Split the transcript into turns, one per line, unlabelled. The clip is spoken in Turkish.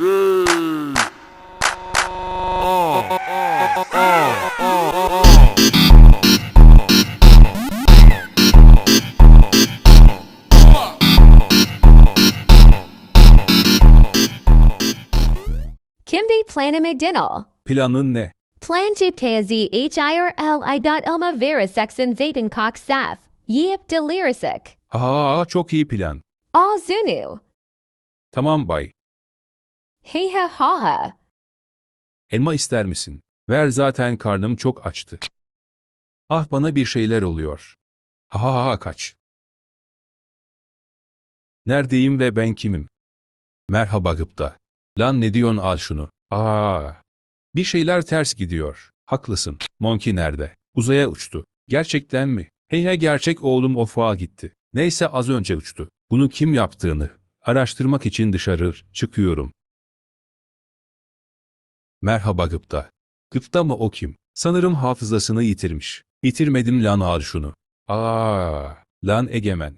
Kimdi planime dinal.
Planın ne?
Plan cihazi H I R L I dot Elma tpzhirli.elma vera sexin zeytin cock saf. Yip delirisic.
Aa çok iyi plan.
Azunu.
Tamam bay.
Hey ha ha.
Elma ister misin? Ver zaten karnım çok açtı. Ah bana bir şeyler oluyor. Ha ha ha kaç. Neredeyim ve ben kimim? Merhaba gıpta. Lan ne diyorsun al şunu. Aa. Bir şeyler ters gidiyor. Haklısın. Monkey nerede? Uzaya uçtu. Gerçekten mi? Hey he gerçek oğlum ofağa gitti. Neyse az önce uçtu. Bunu kim yaptığını araştırmak için dışarı çıkıyorum. Merhaba Gıpta. Gıpta mı o kim? Sanırım hafızasını yitirmiş. Yitirmedim lan al şunu. Aa, lan egemen.